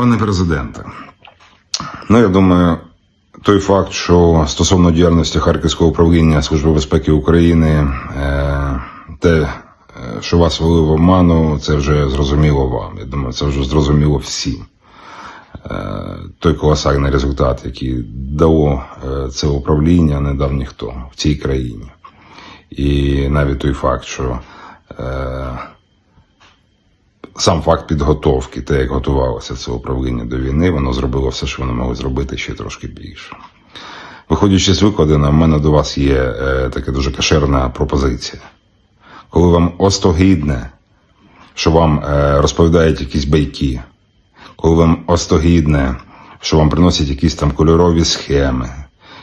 Пане президенте, ну я думаю, той факт, що стосовно діяльності Харківського управління Служби безпеки України, е, те, е, що вас вели в оману, це вже зрозуміло вам. Я думаю, це вже зрозуміло всім. Е, той колосальний результат, який дало це управління, не дав ніхто в цій країні. І навіть той факт, що сам факт підготовки, те, як готувалося це управління до війни, воно зробило все, що воно могло зробити ще трошки більше. Виходячи з викладеного, в мене до вас є е, така дуже кошерна пропозиція. Коли вам остогідне, що вам е, розповідають якісь байки, коли вам остогідне, що вам приносять якісь там кольорові схеми,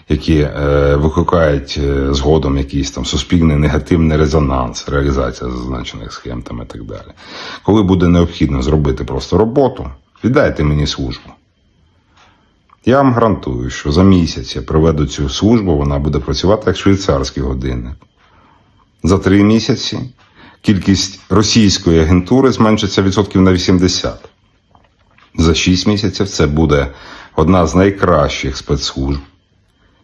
які е, викликають е, згодом якийсь там суспільний негативний резонанс, реалізація зазначених схем там і так далі. Коли буде необхідно зробити просто роботу, віддайте мені службу. Я вам гарантую, що за місяць я проведу цю службу, вона буде працювати як швейцарський годинник. За три місяці кількість російської агентури зменшиться відсотків на 80. За 6 місяців це буде одна з найкращих спецслужб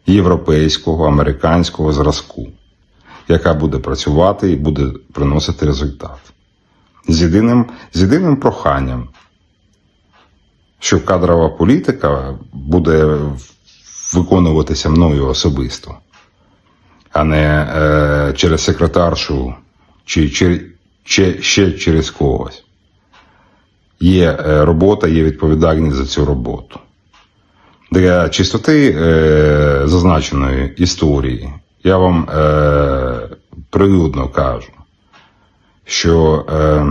європейського, американського зразку, яка буде працювати і буде приносити результат. З єдиним, з єдиним проханням, що кадрова політика буде виконуватися мною особисто, а не е, через секретаршу чи, чи, чи ще через когось. Є е, робота, є відповідальність за цю роботу. Для чистоти е, зазначеної історії я вам е, прилюдно кажу, що е,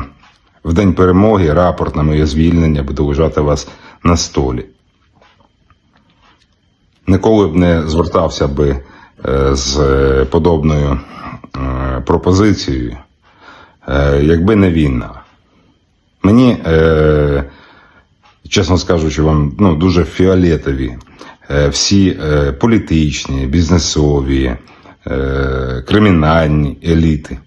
в день перемоги рапорт на моє звільнення буде лежати у вас на столі. Ніколи б не звертався би е, з е, подобною е, пропозицією, якби не війна. Мені, е, чесно скажучи, вам ну, дуже фіолетові е, всі е, політичні, бізнесові, е, кримінальні еліти,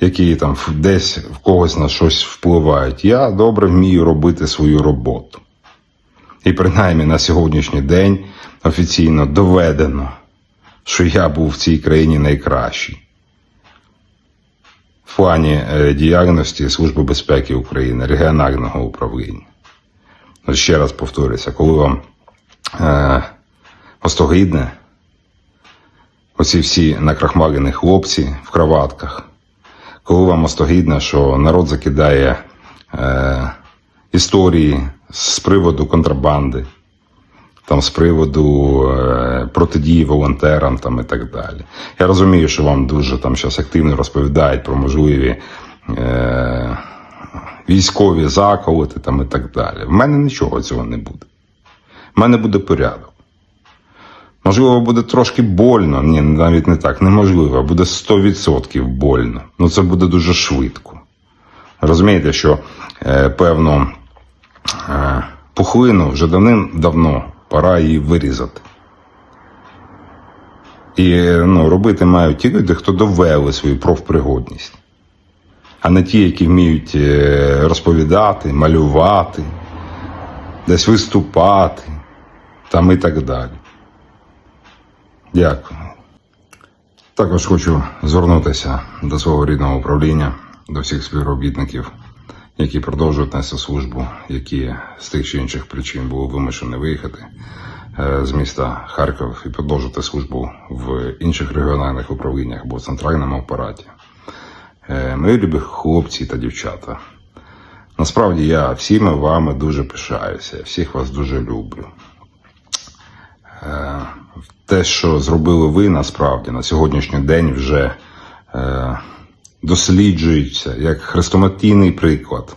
які там десь в когось на щось впливають. Я добре вмію робити свою роботу. І принаймні на сьогоднішній день офіційно доведено, що я був в цій країні найкращий в плані діяльності Служби безпеки України, регіонального управління. Ще раз повторюся, коли вам е, остогидне, оці всі накрахмалені хлопці в кроватках, коли вам остогидно, що народ закидає е, історії з приводу контрабанди, там з приводу е, протидії волонтерам там і так далі. Я розумію, що вам дуже там зараз активно розповідають про можливі е, військові заколоти там і так далі. В мене нічого цього не буде. В мене буде порядок. Можливо, буде трошки больно. Ні, навіть не так, неможливо, буде 100% больно. Ну це буде дуже швидко. Розумієте, що е, певно е, пухлину вже давним-давно пора її вирізати. І ну, робити мають ті люди, хто довели свою профпригодність, а не ті, які вміють е, розповідати, малювати, десь виступати там і так далі. Дякую. Також хочу звернутися до свого рідного управління, до всіх співробітників, які продовжують нести службу, які з тих чи інших причин були вимушені виїхати е, з міста Харків і продовжувати службу в інших регіональних управліннях або центральному апараті. Е, Мої любі хлопці та дівчата. Насправді я всіми вами дуже пишаюся, всіх вас дуже люблю. Е, Те, що зробили ви насправді на сьогоднішній день вже е, досліджується як хрестоматійний приклад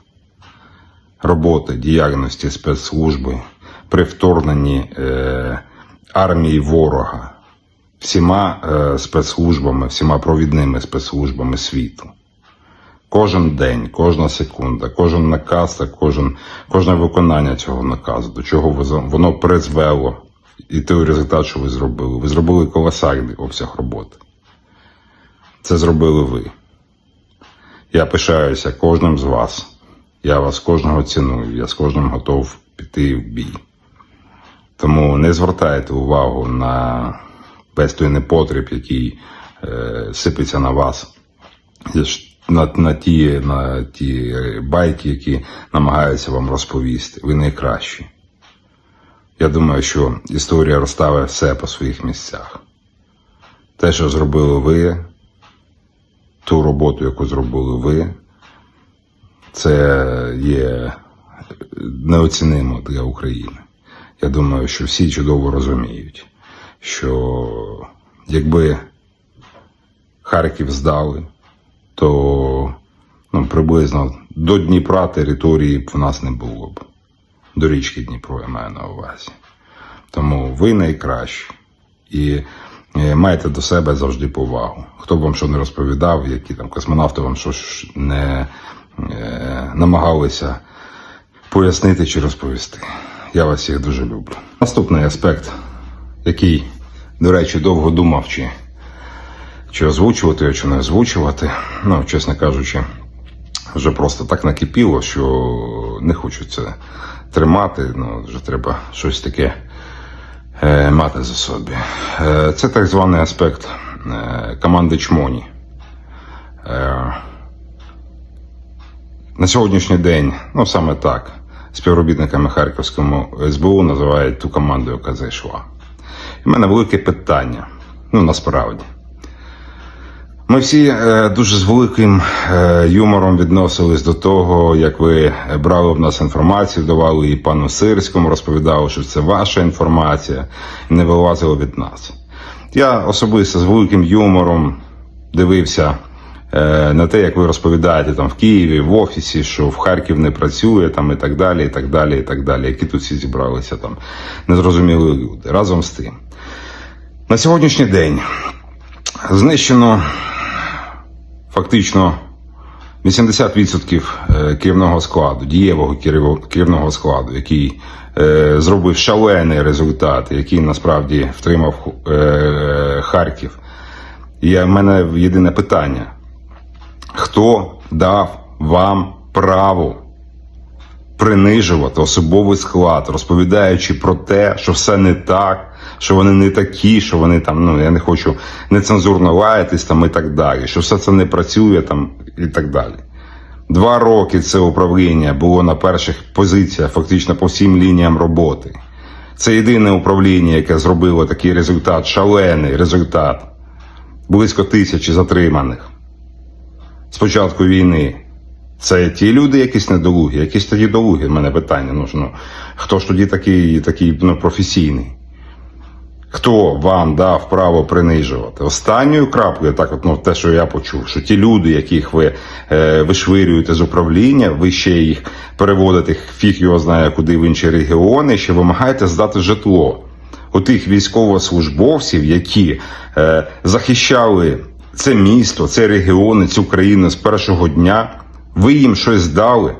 роботи діяльності спецслужби при вторгненні армії ворога всіма е, спецслужбами, всіма провідними спецслужбами світу. Кожен день, кожна секунда, кожен наказ та кожен, кожне виконання цього наказу, до чого воно призвело, і той результат, що ви зробили. Ви зробили колосальний обсяг роботи. Це зробили ви. Я пишаюся кожним з вас. Я вас кожного ціную, я з кожним готов піти в бій. Тому не звертайте увагу на весь той непотріб, який е, сипеться на вас. На, на, ті, на ті байки, які намагаються вам розповісти. Ви найкращі. Я думаю, що історія розставить все по своїх місцях. Те, що зробили ви, ту роботу, яку зробили ви, це є неоцінимо для України. Я думаю, що всі чудово розуміють, що якби Харків здали, то ну, приблизно до Дніпра території б в нас не було б. До річки Дніпро я маю на увазі. Тому ви найкращі. І е, майте до себе завжди повагу. Хто б вам що не розповідав, які там космонавти вам щось не е, намагалися пояснити чи розповісти. Я вас всіх дуже люблю. Наступний аспект, який, до речі, довго думав, чи, чи озвучувати чи не озвучувати. Ну, чесно кажучи, вже просто так накипіло, що не хочу це тримати. Ну, вже треба щось таке е, мати за собі. Е, це так званий аспект е, команди Чмоні. Е, на сьогоднішній день, ну саме так, співробітниками Харківському СБУ називають ту команду, яка зайшла. І мене велике питання. Ну, насправді. Ми всі е, дуже з великим е, юмором відносились до того, як ви брали в нас інформацію, давали її пану Сирському, розповідали, що це ваша інформація, і не вилазило від нас. Я особисто з великим юмором дивився на те, як ви розповідаєте там в Києві, в офісі, що в Харків не працює, там і так далі, і так далі, і так далі, які тут всі зібралися там незрозумілі люди. Разом з тим. На сьогоднішній день знищено фактично 80% е, керівного складу, дієвого керівного складу, який е, зробив шалений результат, який насправді втримав е, Харків. І в мене єдине питання: хто дав вам право принижувати особовий склад, розповідаючи про те, що все не так, що вони не такі, що вони там, ну я не хочу нецензурно лаятись там і так далі, що все це не працює там і так далі. Два роки це управління було на перших позиціях, фактично по всім лініям роботи. Це єдине управління, яке зробило такий результат, шалений результат. Близько тисячі затриманих з початку війни. Це ті люди, якісь недолугі, якісь тоді долугі, в мене питання. Ну, хто ж тоді такий, такий ну, професійний? Хто вам дав право принижувати? Останньою краплею, так от, ну, те, що я почув, що ті люди, яких ви е, вишвирюєте з управління, ви ще їх переводите, фіг його знає куди в інші регіони, ще вимагаєте здати житло. У тих військовослужбовців, які е, захищали це місто, це регіони, цю країну з першого дня, ви їм щось дали.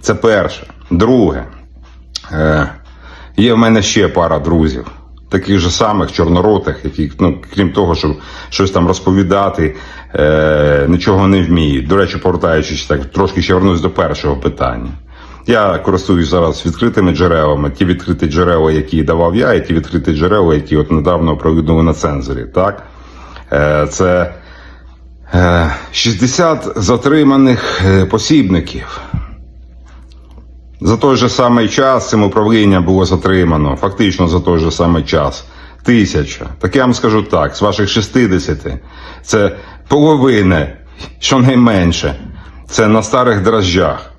Це перше. Друге. Е, є в мене ще пара друзів, таких же самих чорноротих, які, ну, крім того, щоб щось там розповідати, е, нічого не вміють. До речі, повертаючись так, трошки ще вернусь до першого питання. Я користуюсь зараз відкритими джерелами, ті відкриті джерела, які давав я, і ті відкриті джерела, які от недавно оприлюднили на цензорі. Так? Е, це е, 60 затриманих е, посібників. За той же самий час цим управлінням було затримано, фактично за той же самий час. Тисяча. Так я вам скажу так: з ваших 60 це половина, щонайменше, це на старих дрожжах,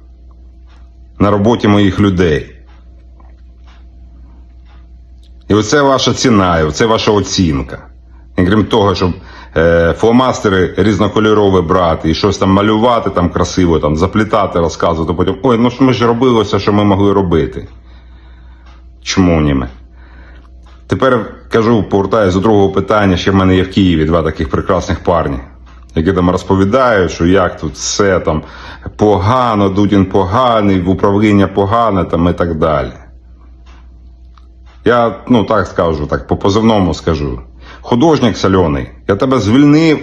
на роботі моїх людей. І оце ваша ціна, і оце ваша оцінка. І крім того, щоб е, фломастери різнокольорові брати і щось там малювати там красиво, там заплітати, розказувати, потім ой, ну ж ми ж робили все, що ми могли робити. Чмоніми. Тепер кажу, повертаюся до другого питання. Ще в мене є в Києві два таких прекрасних парні, які там розповідають, що як тут все там погано, Дудін поганий, в управління погане там і так далі. Я ну так скажу, так по позивному скажу. Художник сальоний, я тебе звільнив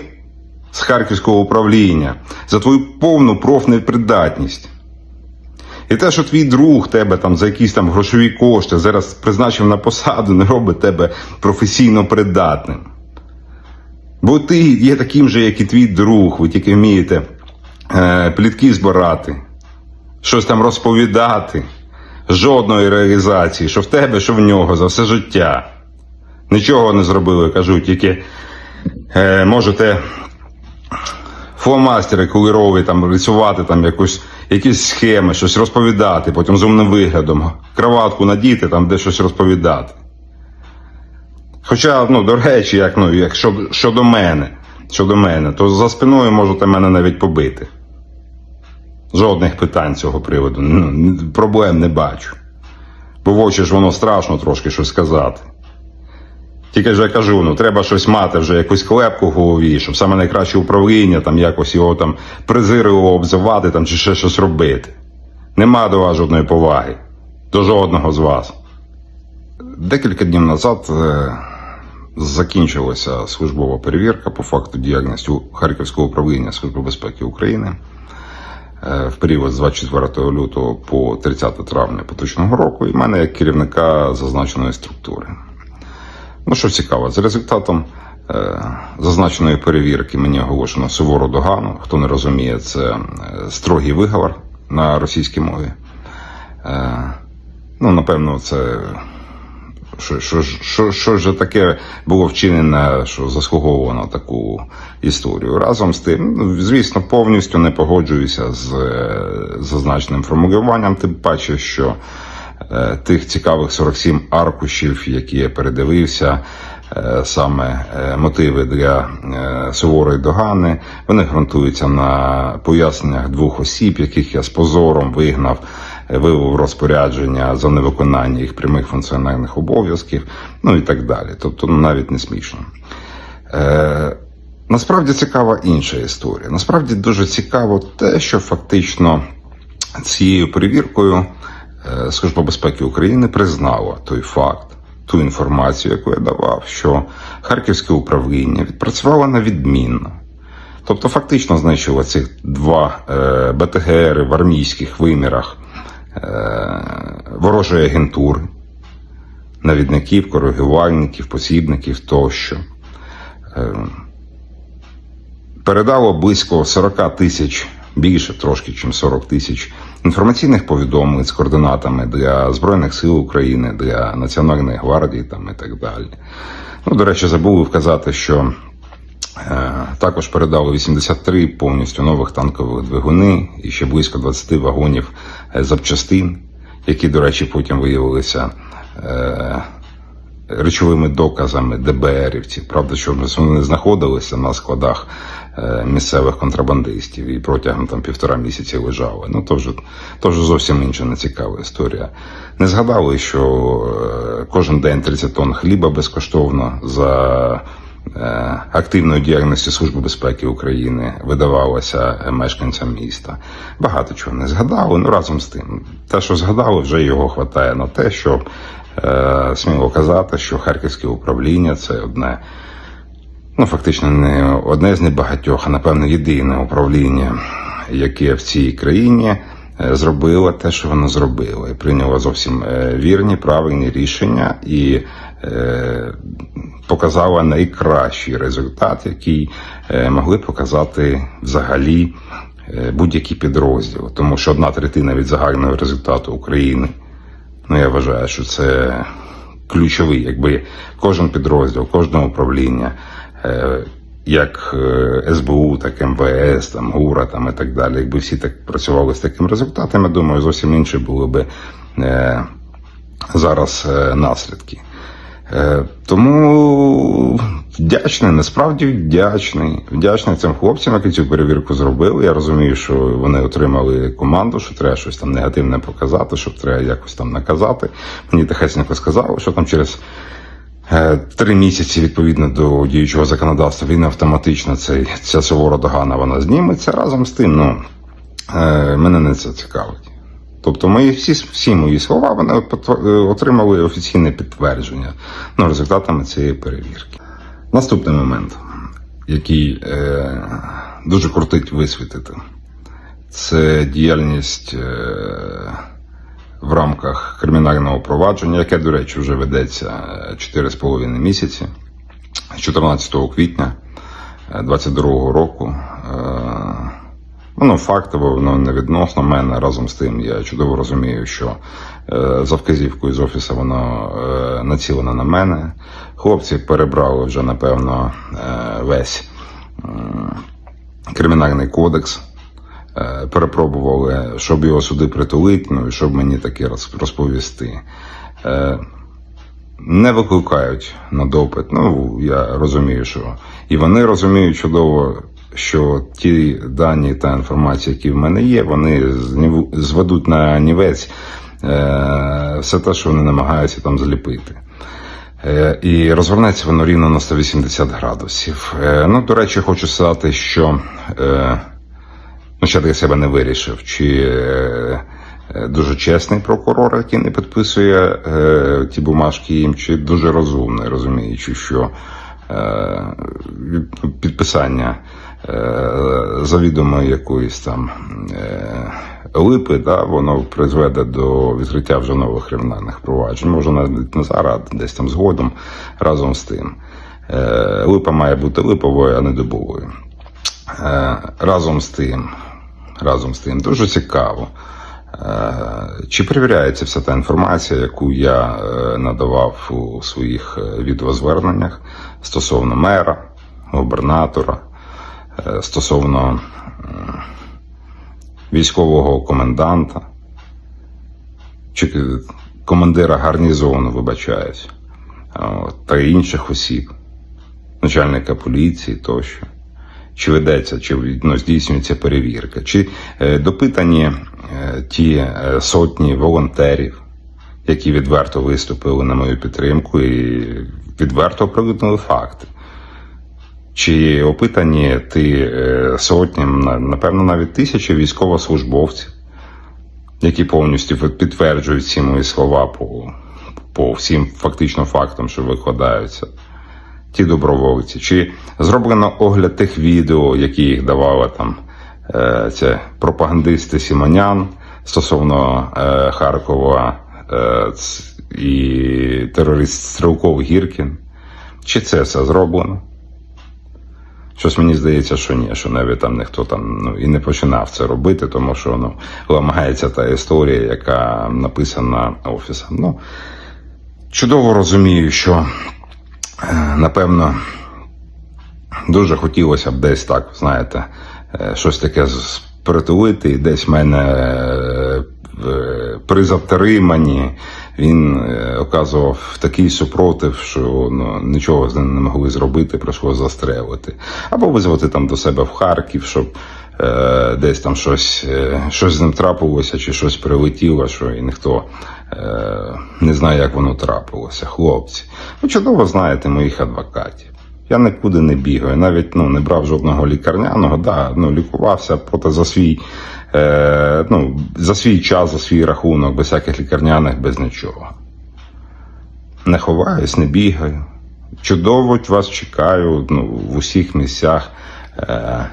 з Харківського управління за твою повну профнепридатність. І те, що твій друг тебе там за якісь там грошові кошти зараз призначив на посаду, не робить тебе професійно придатним. Бо ти є таким же, як і твій друг, ви тільки вмієте е, плітки збирати, щось там розповідати, жодної реалізації, що в тебе, що в нього за все життя. Нічого не зробили, кажу, тільки е, можете фломастери кольорові там рисувати там якусь, якісь схеми, щось розповідати, потім з умним виглядом, кроватку надіти, там де щось розповідати. Хоча, ну, до речі, як, ну, як щодо, щодо мене, щодо мене, то за спиною можете мене навіть побити. Жодних питань цього приводу. Ну, проблем не бачу. Бо в очі ж воно страшно трошки щось сказати. Тільки ж я кажу, ну треба щось мати, вже якусь клепку в голові, щоб саме найкраще управління, там якось його там презирливо обзивати там, чи ще щось робити. Нема до вас жодної поваги. До жодного з вас. Декілька днів назад е, закінчилася службова перевірка по факту діяльності Харківського управління Служби безпеки України е, в період з 24 лютого по 30 травня поточного року, і мене як керівника зазначеної структури. Ну, що цікаво, за результатом е, зазначеної перевірки мені оголошено сувору догану. Хто не розуміє, це е, строгий виговор на російській мові. Ну, напевно, це що, що, що, що ж таке було вчинено, що заслуговувано таку історію. Разом з тим, ну, звісно, повністю не погоджуюся з е, зазначеним формулюванням, тим паче, що е, тих цікавих 47 аркушів, які я передивився, е, саме мотиви для суворої догани, вони ґрунтуються на поясненнях двох осіб, яких я з позором вигнав, вивів розпорядження за невиконання їх прямих функціональних обов'язків, ну і так далі. Тобто ну, навіть не смішно. Е, Насправді цікава інша історія. Насправді дуже цікаво те, що фактично цією перевіркою е, Служба безпеки України признала той факт, ту інформацію, яку я давав, що Харківське управління відпрацювало на відмінно. Тобто, фактично знищило цих два е, БТГРи в армійських вимірах ворожої агентури, навідників, коригувальників, посібників тощо. Е, передало близько 40 тисяч, більше трошки, ніж 40 тисяч інформаційних повідомлень з координатами для Збройних сил України, для Національної гвардії там, і так далі. Ну, до речі, забули вказати, що е, також передали 83 повністю нових танкових двигуни і ще близько 20 вагонів е, запчастин, які, до речі, потім виявилися. Е, речовими доказами ДБРівців. Правда, що вони знаходилися на складах е, місцевих контрабандистів і протягом там півтора місяці лежали. Ну то вже, то вже зовсім інша нецікава історія. Не згадали, що е, кожен день 30 тонн хліба безкоштовно за. Е, Активної діяльності Служби безпеки України видавалося мешканцям міста. Багато чого не згадали. Ну разом з тим, те, що згадали, вже його хватає на те, щоб е, сміло казати, що харківське управління це одне, ну фактично не одне з небагатьох, а напевно єдине управління, яке в цій країні е, зробило те, що воно зробило, і прийняло зовсім вірні, правильні рішення і показала найкращий результат, який е, могли показати взагалі е, будь-які підрозділи, тому що одна третина від загального результату України. Ну, я вважаю, що це ключовий, якби кожен підрозділ, кожне управління, е, як СБУ, так МВС, там ГУРа там і так далі. Якби всі так працювали з таким результатом, я думаю, зовсім інші були би зараз наслідки. Е, Тому вдячний, насправді вдячний. Вдячний цим хлопцям, які цю перевірку зробили. Я розумію, що вони отримали команду, що треба щось там негативне показати, що треба якось там наказати. Мені тихесенько сказали, що там через е, три місяці відповідно до діючого законодавства він автоматично цей, ця сувора догана вона зніметься. Разом з тим, ну е, мене не це цікавить. Тобто мої всі, всі мої слова вони е, отримали офіційне підтвердження ну, результатами цієї перевірки. Наступний момент. який е, дуже крутить висвітити. Це діяльність е, в рамках кримінального провадження, яке, до речі, вже ведеться е, 4,5 місяці, з 14 квітня 2022 року. Е, Воно фактово, воно не відносно мене. Разом з тим, я чудово розумію, що е, за вказівкою з офісу воно е, націлено на мене. Хлопці перебрали вже, напевно, е, весь м, кримінальний кодекс. Е, Перепробували, щоб його сюди притулити, ну і щоб мені таке роз- розповісти. Е, не викликають на допит. Ну, я розумію, що і вони розуміють чудово, що ті дані та інформація, які в мене є, вони зведуть на нівець е, все те, що вони намагаються там зліпити. Е, І розвернеться воно рівно на 180 градусів. Е, Ну, до речі, хочу сказати, що ну, ще для себе не вирішив, чи дуже чесний прокурор, який не підписує ті бумажки їм, чи дуже розумний, розуміючи, що підписання завідомо якоїсь там е, липи, да, воно призведе до відкриття вже нових кримінальних проваджень. Може навіть не зараз, а десь там згодом разом з тим. Е, липа має бути липовою, а не добовою. Е, разом з тим, разом з тим, дуже цікаво. Е, Чи перевіряється вся та інформація, яку я е, надавав у своїх е, відеозверненнях стосовно мера, губернатора, е, стосовно військового коменданта, чи е, командира гарнізону, вибачаюсь, та інших осіб, начальника поліції тощо. Чи ведеться, чи ну, здійснюється перевірка, чи е, допитані е, ті сотні волонтерів, які відверто виступили на мою підтримку і відверто оприлюднили факти. Чи опитані ті е, сотні, напевно, навіть тисячі військовослужбовців, які повністю підтверджують ці мої слова по, по всім фактично фактам, що викладаються ті добровольці, чи зроблено огляд тих відео, які їх давали там це пропагандисти Сімонян стосовно е, Харкова е, і терорист Стрелков Гіркін. Чи це все зроблено? Щось мені здається, що ні, що навіть там ніхто там ну, і не починав це робити, тому що ну, ламається та історія, яка написана офісом. Ну, чудово розумію, що Е, напевно, дуже хотілося б десь так, знаєте, е, щось таке з- притулити, і десь в мене е, при затриманні він е, оказував такий супротив, що ну, нічого з ним не могли зробити, прийшло застрелити. Або визвати там до себе в Харків, щоб е, десь там щось, е, щось з ним трапилося, чи щось прилетіло, що і ніхто е, не знає, як воно трапилося. Хлопці, ви чудово знаєте моїх адвокатів. Я нікуди не бігаю, навіть ну, не брав жодного лікарняного, да, ну, лікувався проте за свій, е, ну, за свій час, за свій рахунок, без всяких лікарняних, без нічого. Не ховаюсь, не бігаю. Чудово вас чекаю ну, в усіх місцях, е,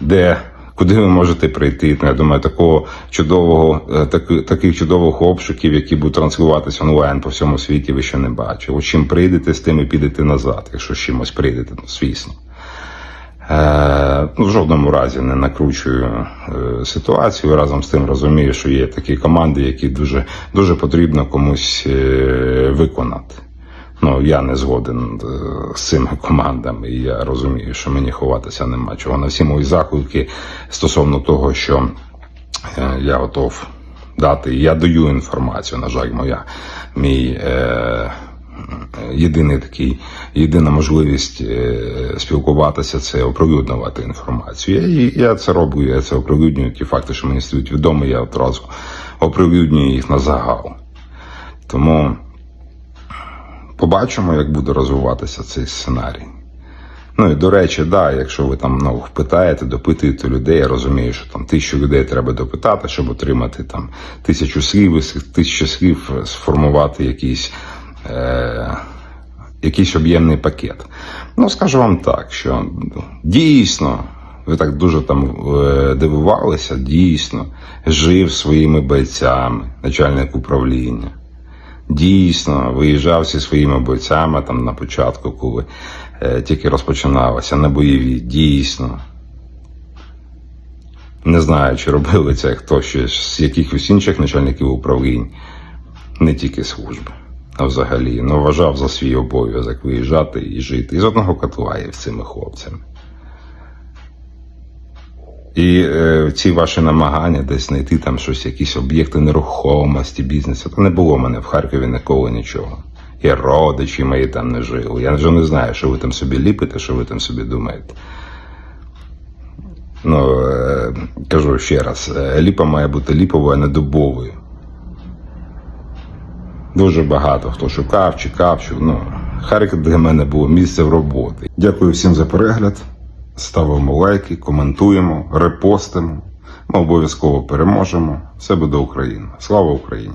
де, куди ви можете прийти. Ну, я думаю, такого чудового, е, таки- таких чудових обшуків, які будуть транслюватися онлайн по всьому світі, ви ще не бачили. Чим прийдете, з тим і підете назад, якщо з чимось прийдете, ну, звісно. Е, ну, в жодному разі не накручую е, ситуацію. Разом з тим розумію, що є такі команди, які дуже, дуже потрібно комусь е, виконати. Ну, я не згоден з цими командами, і я розумію, що мені ховатися нема чого. На всі мої заклики стосовно того, що я готов дати, я даю інформацію, на жаль, моя мій. Єдиний такий, єдина можливість е, спілкуватися це оприлюднювати інформацію. І- я це роблю, я це оприлюднюю. Ті факти, що мені стають відомі, я одразу оприлюднюю їх на загал. Тому побачимо, як буде розвиватися цей сценарій. Ну і до речі, да, якщо ви там ну, питаєте, допитуєте людей, я розумію, що там тисячу людей треба допитати, щоб отримати там тисячу слів, тисячі слів сформувати якийсь е, якийсь об'ємний пакет. Ну, скажу вам так, що ну, дійсно, ви так дуже там е, дивувалися, дійсно, жив своїми бойцями, начальник управління. Дійсно, виїжджав зі своїми бойцями там на початку, коли е, тільки розпочиналося на бойові. Дійсно. Не знаю, чи робили це хто ще з якихось інших начальників управлінь, не тільки служби, взагалі. Ну, вважав за свій обов'язок виїжджати і жити. І з одного котла є з цими хлопцями. І е, ці ваші намагання десь знайти там щось, якісь об'єкти нерухомості, бізнесу, то не було в мене в Харкові ніколи нічого. І родичі мої там не жили. Я вже не знаю, що ви там собі ліпите, що ви там собі думаєте. Ну, е, кажу ще раз, е, ліпа має бути ліповою, а не дубовою. Дуже багато хто шукав, чекав, що ну, Харків для мене було місце в роботи. Дякую всім за перегляд. Ставимо лайки, коментуємо, репостимо. Ми обов'язково переможемо. Все буде Україна. Слава Україні!